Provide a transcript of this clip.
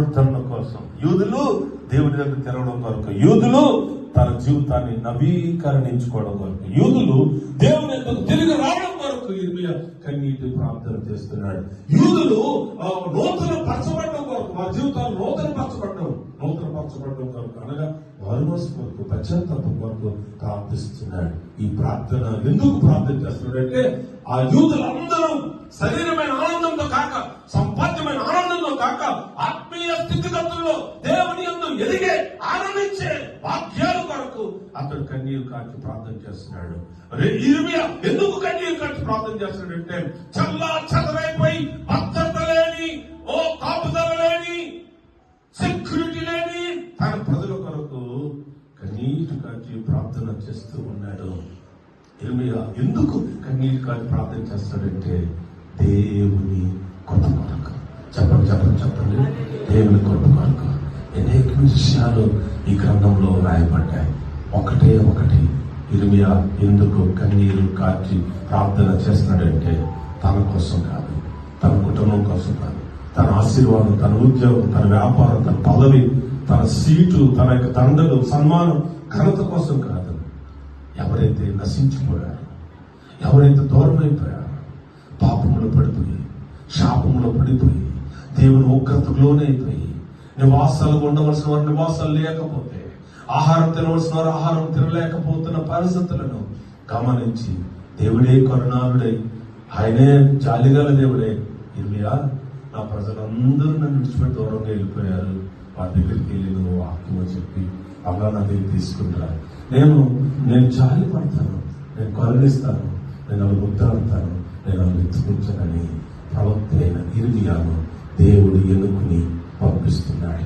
పునరుద్ధరణ కోసం. యూదులు దేవుని దగ్గర తిరగడం కొరకు. యూదులు తన జీవితాన్ని నవీకరణించుకోవడం కొరకు. యూదులు దేవుని ఎందుకు తిరిగి రావడం కొరకు ఇర్మియా కన్నీటి ప్రార్థన చేస్తున్నాడు. యూదులు ఆ, నూతన పరచబడడం కొరకు వారి జీవితాలు నూతన పరచబడడం నూతన పరచబడడం కొరకు అనగా వారి కొరకు పశ్చాత్తాపం కొరకు ప్రార్థిస్తున్నాడు. ఈ ప్రార్థన ఎందుకు ప్రార్థన చేస్తున్నాడంటే ఆ యూదులందరూ శరీరమైన ఆనందంతో కాక సంపాద్యమైన ఆనందంతో కాక ఆత్మ స్థితిగతుల్లో దేవుని యందు ఎదిగే ఆనందించే వాక్యాల కొరకు అతడు కన్నీరు కాచి ప్రార్థన చేస్తున్నాడు. రే- ఎందుకు కన్నీరు కాచి ప్రార్థన చేస్తున్నాడంటే చల్లా చదరైపోయి భద్రత లేని ఓ కాపుదల లేని సెక్యూరిటీ లేని తన ప్రజల కొరకు కన్నీరు కాచి ప్రార్థన చేస్తూ ఉన్నాడు. ఇర్మియా ఎందుకు కన్నీరు కాచి ప్రార్థన చేస్తాడంటే దేవుని అనేక విషయాలు ఈ గ్రంథంలో రాయబడ్డాయి ఒకటే ఒకటి. ఇరుమియా ఎందుకు కన్నీరు కాచి ప్రార్థన చేస్తున్నాడంటే తన కోసం కాదు తన కుటుంబం కోసం కాదు. తన ఆశీర్వాదం తన ఉద్యోగం తన వ్యాపారం తన పదవి తన సీటు తన యొక్క దండలు సన్మానం ఘనత కోసం కాదు. ఎవరైతే నశించిపోయారు ఎవరైతే దూరం పాపంలో పడిపోయి శాపంలో పడిపోయి దేవుని ఉగ్రతలోనే అయిపోయి నివాసాలు ఉండవలసిన వారు నివాసాలు లేకపోతే ఆహారం తినవలసిన వారు ఆహారం తినలేకపోతున్న పరిస్థితులను గమనించి దేవుడే కరుణాలుడై ఆయనే జాలిగల దేవుడే. ఇర్మియా నా ప్రజలందరూ నన్ను విడిచిపెట్టి దూరంగా వెళ్ళిపోయారు. వారి దగ్గరికి వెళ్ళి నువ్వు వాక్యం చెప్పి అలా నా దగ్గర తీసుకుంటా నేను నేను జాలి పడతాను. నేను కరుణిస్తాను. నేను అవి ముద్దాడతాను నేను అవి ఎత్తుకుంటానని ప్రవక్త అయిన ఇర్మియాను దేవుడు ఎన్నుకుని August the 9th.